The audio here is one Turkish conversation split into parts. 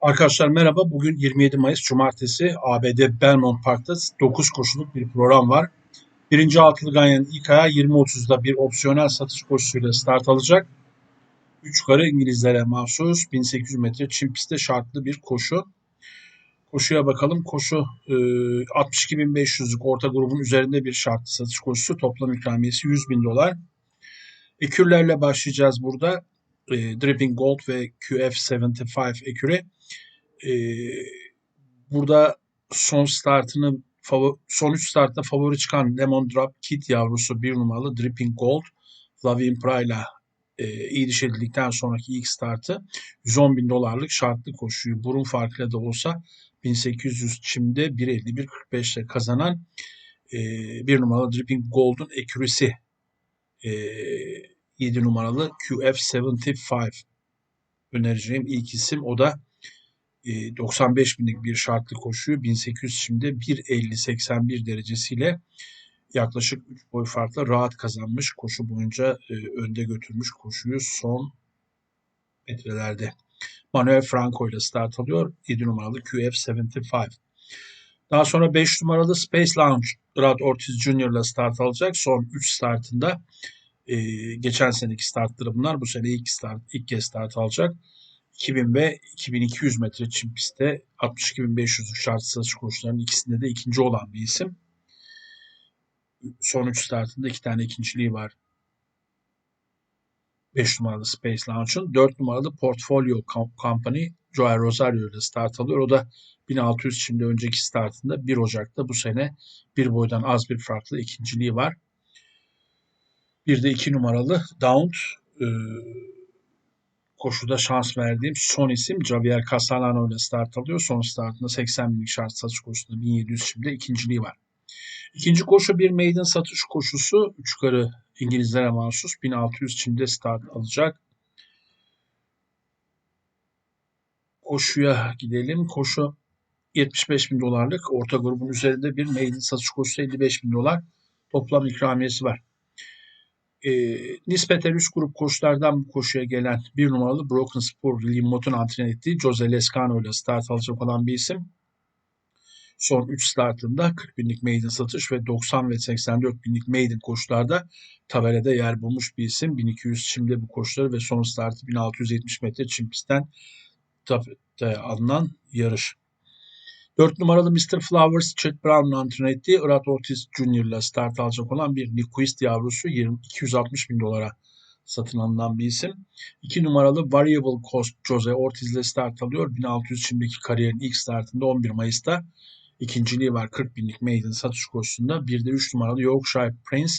Arkadaşlar merhaba. Bugün 27 Mayıs Cumartesi ABD Belmont Park'ta 9 koşuluk bir program var. Birinci altılı Ganyan'ın ilk ayağı 20.30'da bir opsiyonel satış koşusuyla start alacak. 3 yukarı İngilizlere mahsus 1800 metre çim pistte şartlı bir koşu. Koşuya bakalım. Koşu e, 62.500'lük orta grubun üzerinde bir şartlı satış koşusu. Toplam ikramiyesi 100 bin dolar. Ekürlerle başlayacağız burada. E, Dripping Gold ve QF75 ekürü. E, burada son startını son 3 startta favori çıkan Lemon Drop Kit yavrusu bir numaralı Dripping Gold Flavien Pray'la e, iyi diş edildikten sonraki ilk startı 110 bin dolarlık şartlı koşuyu burun farkıyla da olsa 1800 çimde 1.51.45 ile kazanan e, bir numaralı Dripping Gold'un ekürisi e, 7 numaralı QF75 önereceğim ilk isim. O da 95 e, binlik bir şartlı koşuyu 1800 şimdi 1.50-81 derecesiyle yaklaşık 3 boy farkla rahat kazanmış. Koşu boyunca e, önde götürmüş koşuyu son metrelerde. Manuel Franco ile start alıyor. 7 numaralı QF75. Daha sonra 5 numaralı Space Lounge Rad Ortiz Jr. ile start alacak. Son 3 startında e, geçen seneki startları bunlar. Bu sene ilk start ilk kez start alacak. 2000 ve 2200 metre çim pistte 62.500 şart satış koşularının ikisinde de ikinci olan bir isim. Son 3 startında iki tane ikinciliği var. 5 numaralı Space Launch'un 4 numaralı Portfolio Company Joel Rosario ile start alıyor. O da 1600 şimdi önceki startında 1 Ocak'ta bu sene bir boydan az bir farklı ikinciliği var. Bir de 2 numaralı Down e, koşuda şans verdiğim son isim Javier Castellano ile start alıyor. Son startında 80 binlik şart satış koşusunda 1700 şimdi ikinciliği var. İkinci koşu bir maiden satış koşusu. Üç yukarı İngilizlere mahsus 1600 çimde start alacak. Koşuya gidelim. Koşu 75 bin dolarlık. Orta grubun üzerinde bir maiden satış koşusu 55 bin dolar. Toplam ikramiyesi var. E, nispeten üst grup koşulardan koşuya gelen bir numaralı Broken Spor Limot'un antren ettiği Jose Lescano ile start alacak olan bir isim. Son 3 startında 40 binlik maiden satış ve 90 ve 84 binlik maiden koşularda tabelada yer bulmuş bir isim. 1200 çimde bu koşuları ve son startı 1670 metre çim alınan yarış. 4 numaralı Mr. Flowers, Chet Brown'un antrenör ettiği Irat Ortiz Jr. ile start alacak olan bir Nyquist yavrusu 20, 260 bin dolara satın alınan bir isim. 2 numaralı Variable Cost Jose Ortiz ile start alıyor. 1600 şimdiki kariyerin ilk startında 11 Mayıs'ta ikinciliği var 40 binlik maiden satış koşusunda. Bir de 3 numaralı Yorkshire Prince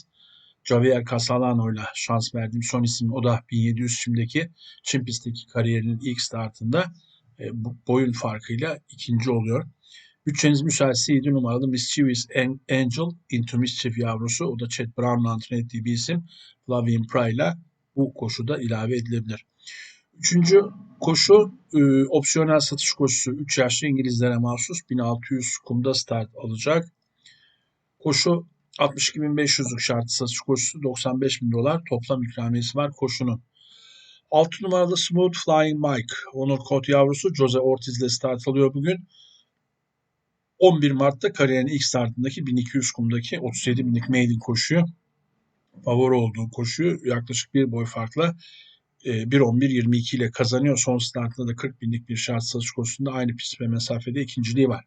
Javier Casalano ile şans verdiğim son isim o da 1700 şimdiki Çin pistteki kariyerinin ilk startında e, boyun farkıyla ikinci oluyor. Bütçeniz müsaitse 7 numaralı Mischievous Angel Into Mischief yavrusu. O da Chet Brown'un antren ettiği bir isim. Flavien Pry ile bu koşuda ilave edilebilir. Üçüncü koşu e, opsiyonel satış koşusu. 3 yaşlı İngilizlere mahsus 1600 kumda start alacak. Koşu 62.500'lük şartı satış koşusu 95 bin dolar toplam ikramiyesi var koşunun. 6 numaralı Smooth Flying Mike Onur Kot yavrusu Jose Ortiz ile start alıyor bugün. 11 Mart'ta kariyerin ilk startındaki 1200 kumdaki 37 binlik maiden koşuyor. Favori olduğu koşuyu yaklaşık bir boy farkla 1.11.22 e, ile kazanıyor. Son startında da 40 binlik bir şart satış koşusunda aynı pist ve mesafede ikinciliği var.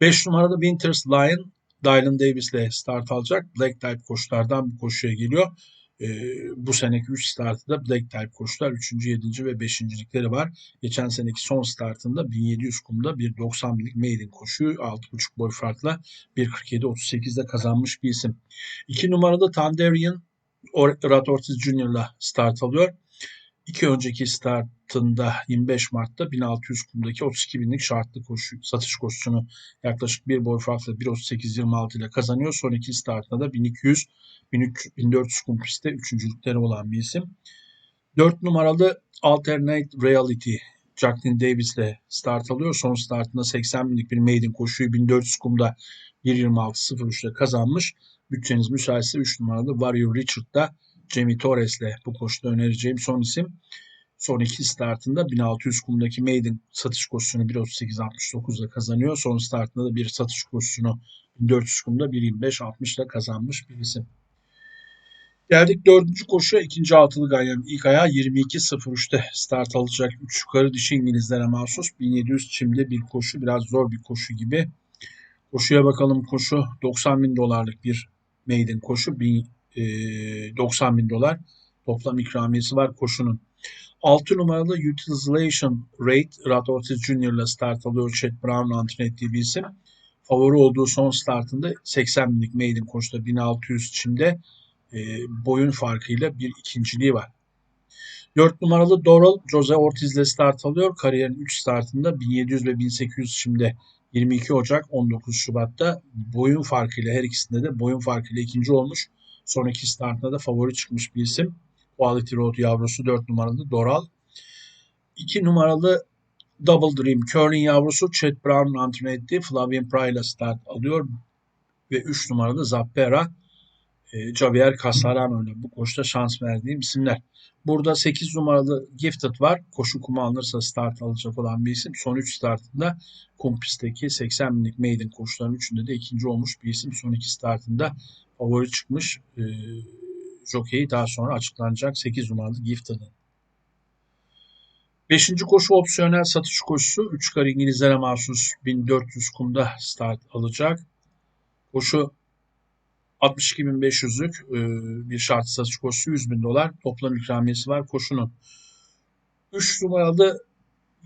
5 numarada Winters Lion Dylan Davis ile start alacak. Black Type koşulardan bu koşuya geliyor. E, bu seneki 3 startı da Black Type koşular 3. 7. ve 5.likleri var. Geçen seneki son startında 1700 kumda bir 90 binlik maiden koşuyu 6.5 boy farkla 1.47.38'de kazanmış bir isim. 2 numarada Tandarian Rat Ortiz Jr. start alıyor. İki önceki startında 25 Mart'ta 1600 kumdaki 32 binlik şartlı koşu, satış koşusunu yaklaşık bir boy farklı 1.38.26 ile kazanıyor. Son iki startında da 1200 1400 kum pistte üçüncülükleri olan bir isim. 4 numaralı Alternate Reality Jacqueline Davis ile start alıyor. Son startında 80 binlik bir maiden koşuyu 1400 kumda 1.26.03 ile kazanmış. Bütçeniz müsaitse 3 numaralı Warrior Richard'da Jamie Torres'le bu koşuda önereceğim son isim. Son iki startında 1600 kumdaki maiden satış koşusunu 1.38.69 ile kazanıyor. Son startında da bir satış koşusunu 1400 kumda 1.25.60 ile kazanmış bir isim. Geldik dördüncü koşuya. ikinci altılı ganyanın ilk ayağı 22.03'te start alacak. Üç yukarı dişi İngilizlere mahsus. 1700 çimde bir koşu. Biraz zor bir koşu gibi. Koşuya bakalım koşu 90 bin dolarlık bir maiden koşu. 90 bin dolar toplam ikramiyesi var koşunun. 6 numaralı Utilization Rate Rad Ortiz Jr. ile start alıyor. Chet Brown antren ettiği bir isim. Favori olduğu son startında 80 binlik maiden koşuda 1600 çimde e, boyun farkıyla bir ikinciliği var. 4 numaralı Doral Jose Ortiz ile start alıyor. Kariyerin 3 startında 1700 ve 1800 şimdi 22 Ocak 19 Şubat'ta boyun farkıyla her ikisinde de boyun farkıyla ikinci olmuş. Sonraki startında da favori çıkmış bir isim. Quality Road yavrusu 4 numaralı Doral. 2 numaralı Double Dream Curling yavrusu Chet Brown'un antrenör ettiği Flavien Pry ile start alıyor. Ve 3 numaralı Zappera e, Javier Casarano ile bu koşuda şans verdiğim isimler. Burada 8 numaralı Gifted var. Koşu kuma alınırsa start alacak olan bir isim. Son 3 startında Kumpis'teki 80 binlik maiden koşuların 3'ünde de ikinci olmuş bir isim. Son 2 startında favori çıkmış. E, jockey daha sonra açıklanacak 8 numaralı Gifted'ın. Beşinci koşu opsiyonel satış koşusu. 3 kar İngilizlere mahsus 1400 kumda start alacak. Koşu 62.500'lük e, bir şart satış koşusu 100 bin dolar. Toplam ikramiyesi var koşunun. 3 numaralı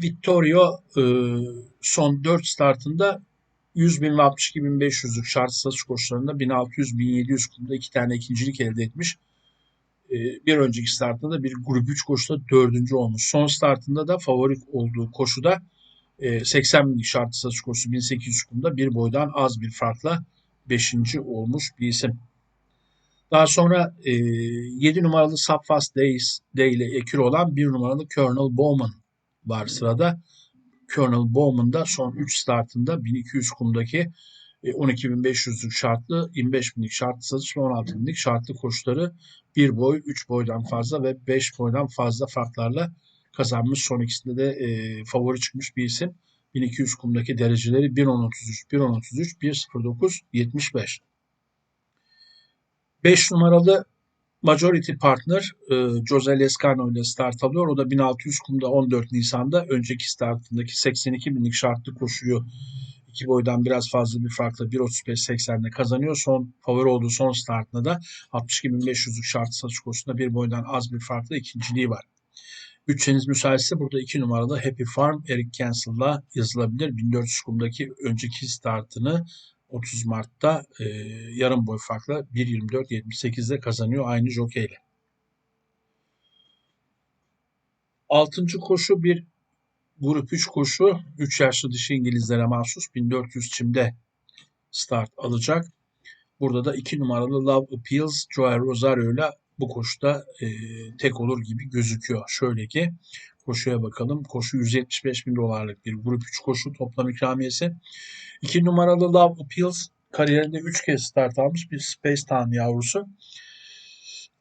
Vittorio e, son 4 startında 100 bin ve 62.500'lük şart satış koşularında 1600-1700 kumda iki tane ikincilik elde etmiş. E, bir önceki startında da bir grup 3 koşuda dördüncü olmuş. Son startında da favori olduğu koşuda 80 binlik şart satış koşusu 1800 kumda bir boydan az bir farkla 5. olmuş bir isim. Daha sonra e, 7 numaralı Subfast Days Day ile ekür olan 1 numaralı Colonel Bowman var sırada. Colonel Bowman da son 3 startında 1200 kumdaki 12.500'lük şartlı, 25.000'lik şartlı satış ve 16.000'lik şartlı koşuları 1 boy, 3 boydan fazla ve 5 boydan fazla farklarla kazanmış. Son ikisinde de e, favori çıkmış bir isim. 1200 kumdaki dereceleri 1.10.33, 1.10.33, 1.09, 75. 5 numaralı Majority Partner e, Jose Lescano ile start alıyor. O da 1600 kumda 14 Nisan'da önceki startındaki 82 binlik şartlı koşuyu iki boydan biraz fazla bir farkla 1.35-80'de kazanıyor. Son favori olduğu son startında da 62.500'lük şartlı satış koşusunda bir boydan az bir farkla ikinciliği var. Bütçeniz müsaitse burada 2 numaralı Happy Farm Eric Cancel'la yazılabilir. 1400 kumdaki önceki startını 30 Mart'ta e, yarım boy farkla 1.24.78'de kazanıyor aynı jokeyle. Altıncı koşu bir grup 3 koşu 3 yaşlı dişi İngilizlere mahsus 1400 çimde start alacak. Burada da 2 numaralı Love Appeals Joel Rosario ile bu koşuda e, tek olur gibi gözüküyor. Şöyle ki koşuya bakalım. Koşu 175 bin dolarlık bir grup 3 koşu toplam ikramiyesi. 2 numaralı Love Appeals kariyerinde 3 kez start almış bir Space Town yavrusu.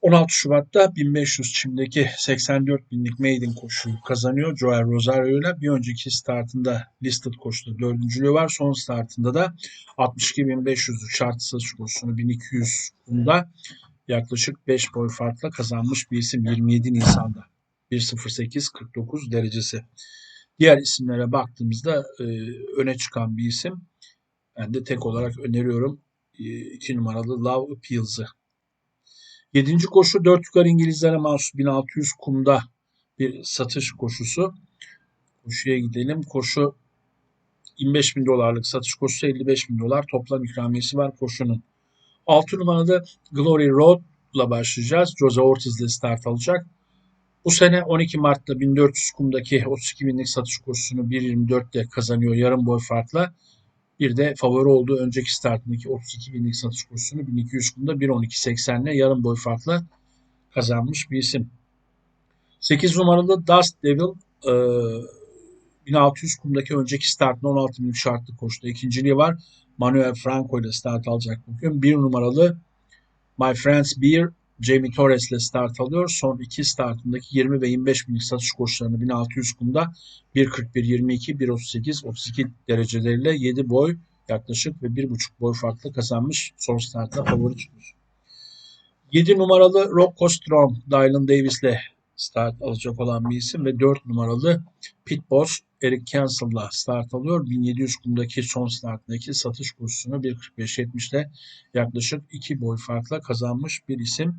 16 Şubat'ta 1500 çimdeki 84 binlik maiden koşuyu kazanıyor Joel Rosario ile. Bir önceki startında listed koşuda dördüncülüğü var. Son startında da 62.500'lük şart satış koşusunu 1200 bunda yaklaşık 5 boy farkla kazanmış bir isim 27 Nisan'da. 1.08.49 derecesi. Diğer isimlere baktığımızda e, öne çıkan bir isim. Ben de tek olarak öneriyorum 2 e, numaralı Love Appeals'ı. 7. koşu 4 yukarı İngilizlere mahsus 1600 kumda bir satış koşusu. Koşuya gidelim. Koşu 25 bin dolarlık satış koşusu 55 bin dolar toplam ikramiyesi var koşunun. 6 numarada Glory Road'la başlayacağız. Jose Ortiz ile start alacak. Bu sene 12 Mart'ta 1400 kumdaki 32 binlik satış kursunu 1.24'te kazanıyor yarım boy farkla. Bir de favori olduğu önceki startındaki 32 binlik satış kursunu 1200 kumda 1.12.80 ile yarım boy farkla kazanmış bir isim. 8 numaralı Dust Devil 1600 kumdaki önceki startında 16 binlik şartlı koşuda ikinciliği var. Manuel Franco ile start alacak bugün. Bir numaralı My Friends Beer Jamie Torres ile start alıyor. Son iki startındaki 20 ve 25 binlik satış koşularını 1600 kumda 1.41, 22, 1.38, 32 dereceleriyle 7 boy yaklaşık ve 1.5 boy farklı kazanmış. Son startta favori çıkmış. 7 numaralı Rocco Strom, Dylan Davis ile start alacak olan bir isim ve 4 numaralı Pit Boss Eric Cancel'la start alıyor. 1700 kumdaki son startındaki satış kursunu 1.45.70 ile yaklaşık 2 boy farkla kazanmış bir isim.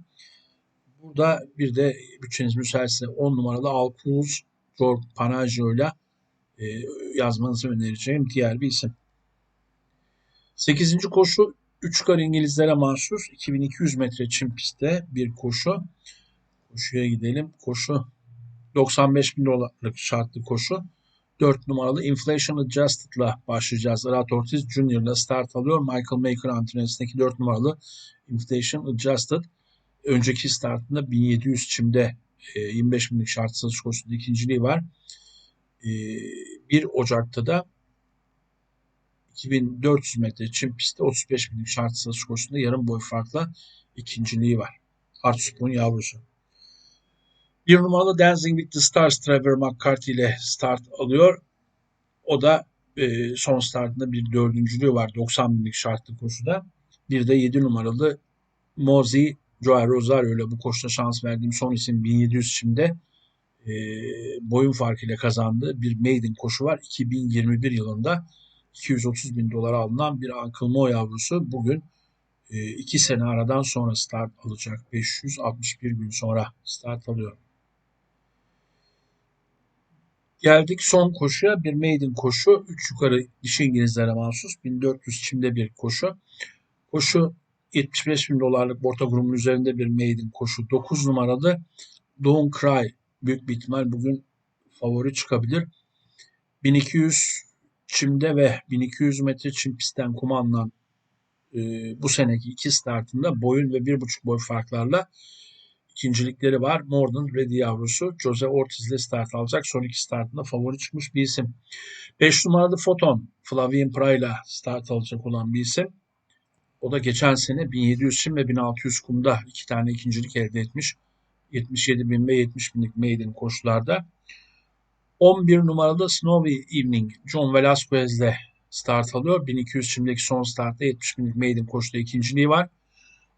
Burada bir de bütçeniz müsaitse 10 numaralı Alcuz George Panaggio ile e, yazmanızı önereceğim diğer bir isim. 8. koşu 3 kar İngilizlere mahsus 2200 metre çim pistte bir koşu. Koşuya gidelim. Koşu 95 bin dolarlık şartlı koşu. 4 numaralı Inflation Adjusted'la başlayacağız. Irat Ortiz ile start alıyor. Michael Maker antrenörsündeki 4 numaralı Inflation Adjusted önceki startında 1700 çimde 25 e, binlik şart satış koşusunda ikinciliği var. 1 e, Ocak'ta da 2400 metre çim pistte 35 binlik şart satış koşusunda yarım boy farkla ikinciliği var. Artsup'un yavrusu. Bir numaralı Dancing with the Stars Trevor McCarthy ile start alıyor. O da e, son startında bir dördüncülüğü var 90 binlik şartlı koşuda. Bir de 7 numaralı Mozi Joao Rosario ile bu koşuda şans verdiğim son isim 1700 şimdi e, boyun farkıyla kazandığı bir maiden koşu var. 2021 yılında 230 bin dolar alınan bir Uncle Mo yavrusu bugün 2 e, sene aradan sonra start alacak. 561 gün sonra start alıyor. Geldik son koşuya. Bir maiden koşu. 3 yukarı dişi İngilizlere mahsus. 1400 çimde bir koşu. Koşu 75 bin dolarlık orta grubun üzerinde bir maiden koşu. 9 numaralı Dawn Cry büyük bir ihtimal bugün favori çıkabilir. 1200 çimde ve 1200 metre çim pistten kumandan e, bu seneki iki startında boyun ve bir buçuk boy farklarla ikincilikleri var. Morden Reddy yavrusu Jose Ortiz ile start alacak. Son iki startında favori çıkmış bir isim. 5 numaralı Photon Flavien Pray'la start alacak olan bir isim. O da geçen sene 1700 çim ve 1600 kumda iki tane ikincilik elde etmiş. 77 bin ve 70 binlik maiden koşularda. 11 numaralı Snowy Evening John Velasquez ile start alıyor. 1200 çimdeki son startta 70 binlik maiden koşuda ikinciliği var.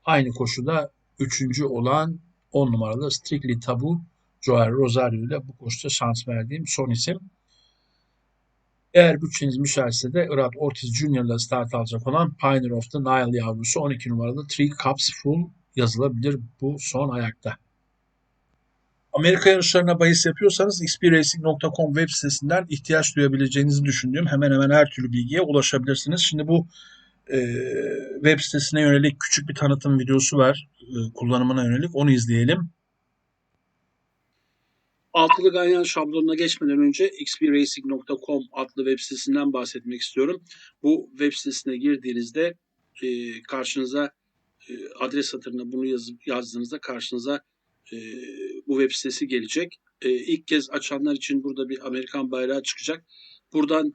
Aynı koşuda üçüncü olan 10 numaralı Strictly Tabu Joel Rosario ile bu koşuda şans verdiğim son isim. Eğer bütçeniz müsaitse de Irat Ortiz Jr. ile start alacak olan Pioneer of the Nile yavrusu 12 numaralı Three Cups Full yazılabilir bu son ayakta. Amerika yarışlarına bahis yapıyorsanız xpracing.com web sitesinden ihtiyaç duyabileceğinizi düşündüğüm hemen hemen her türlü bilgiye ulaşabilirsiniz. Şimdi bu e, web sitesine yönelik küçük bir tanıtım videosu var. E, kullanımına yönelik. Onu izleyelim. Altılı ganyan şablonuna geçmeden önce xpracing.com adlı web sitesinden bahsetmek istiyorum. Bu web sitesine girdiğinizde e, karşınıza e, adres satırına bunu yazıp yazdığınızda karşınıza e, bu web sitesi gelecek. E, ilk kez açanlar için burada bir Amerikan bayrağı çıkacak. Buradan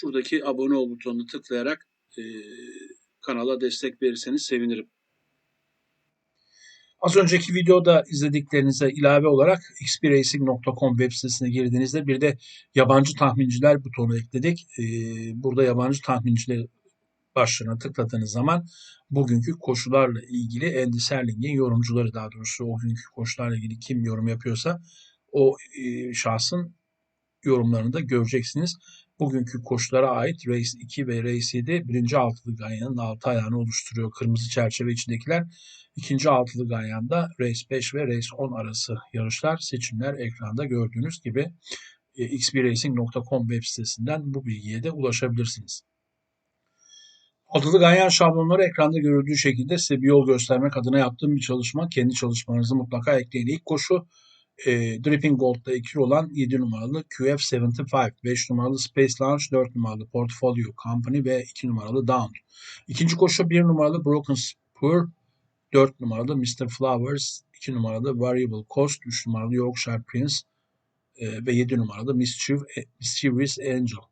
şuradaki abone ol butonunu tıklayarak e, kanala destek verirseniz sevinirim. Az önceki videoda izlediklerinize ilave olarak xpracing.com web sitesine girdiğinizde bir de yabancı tahminciler butonu ekledik. Ee, burada yabancı tahminciler başlığına tıkladığınız zaman bugünkü koşularla ilgili Andy Serling'in yorumcuları daha doğrusu o günkü koşularla ilgili kim yorum yapıyorsa o e, şahsın yorumlarını da göreceksiniz. Bugünkü koşulara ait Race 2 ve Race 7 birinci altılı ganyanın altı ayağını oluşturuyor. Kırmızı çerçeve içindekiler. İkinci altılı ganyanda Race 5 ve Race 10 arası yarışlar, seçimler ekranda gördüğünüz gibi e, xbracing.com web sitesinden bu bilgiye de ulaşabilirsiniz. Altılı ganyan şablonları ekranda görüldüğü şekilde size bir yol göstermek adına yaptığım bir çalışma. Kendi çalışmanızı mutlaka ekleyin. İlk koşu e, Dripping Gold'da ikili olan 7 numaralı QF75, 5 numaralı Space Launch, 4 numaralı Portfolio Company ve 2 numaralı Down. İkinci koşu 1 numaralı Broken Spur, 4 numaralı Mr. Flowers, 2 numaralı Variable Cost, 3 numaralı Yorkshire Prince e, ve 7 numaralı Mischief, e, Mischievous Angel.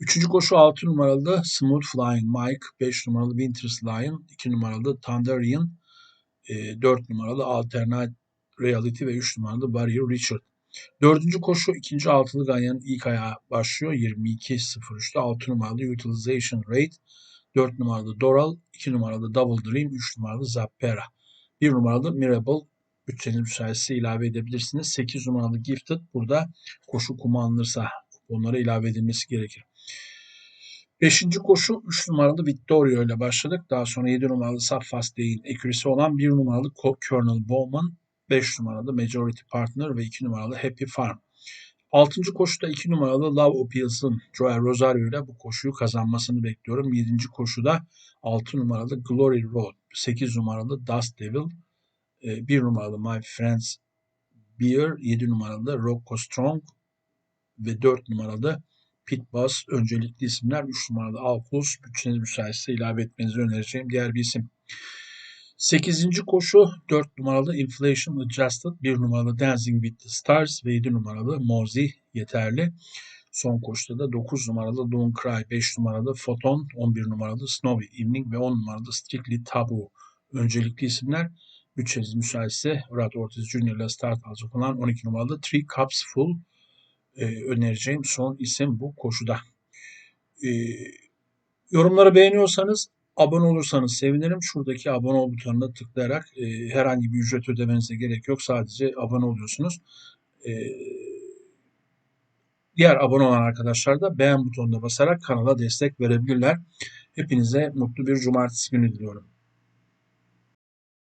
Üçüncü koşu 6 numaralı Smooth Flying Mike, 5 numaralı Winter's Lion, 2 numaralı Thunderian, e, 4 numaralı Alternate Reality ve 3 numaralı Barrier Richard. Dördüncü koşu ikinci altılı ganyanın ilk ayağı başlıyor. 22.03'te 6 numaralı Utilization Rate, 4 numaralı Doral, 2 numaralı Double Dream, 3 numaralı Zappera. 1 numaralı Mirable bütçeniz müsaitse ilave edebilirsiniz. 8 numaralı Gifted burada koşu alınırsa onlara ilave edilmesi gerekir. Beşinci koşu 3 numaralı Victoria ile başladık. Daha sonra 7 numaralı Safas Day'in ekürisi olan 1 numaralı Colonel Bowman, 5 numaralı Majority Partner ve 2 numaralı Happy Farm. 6. koşuda 2 numaralı Love Appeals'ın Joel Rosario ile bu koşuyu kazanmasını bekliyorum. 7. koşuda 6 numaralı Glory Road, 8 numaralı Dust Devil, 1 numaralı My Friends Beer, 7 numaralı Rocco Strong ve 4 numaralı Pit Boss öncelikli isimler. 3 numaralı Alpus bütçeniz müsaitse ilave etmenizi önereceğim diğer bir isim. 8. koşu 4 numaralı Inflation Adjusted, 1 numaralı Dancing with the Stars ve 7 numaralı Mozi yeterli. Son koşuda da 9 numaralı Don't Cry, 5 numaralı Photon, 11 numaralı Snowy Evening ve 10 numaralı Strictly Taboo öncelikli isimler. Bütçeniz müsaitse Rad Ortiz Jr. ile start alacak olan 12 numaralı Three Cups Full e, önereceğim son isim bu koşuda. E, yorumları beğeniyorsanız abone olursanız sevinirim. Şuradaki abone ol butonuna tıklayarak e, herhangi bir ücret ödemenize gerek yok. Sadece abone oluyorsunuz. E, diğer abone olan arkadaşlar da beğen butonuna basarak kanala destek verebilirler. Hepinize mutlu bir cumartesi günü diliyorum.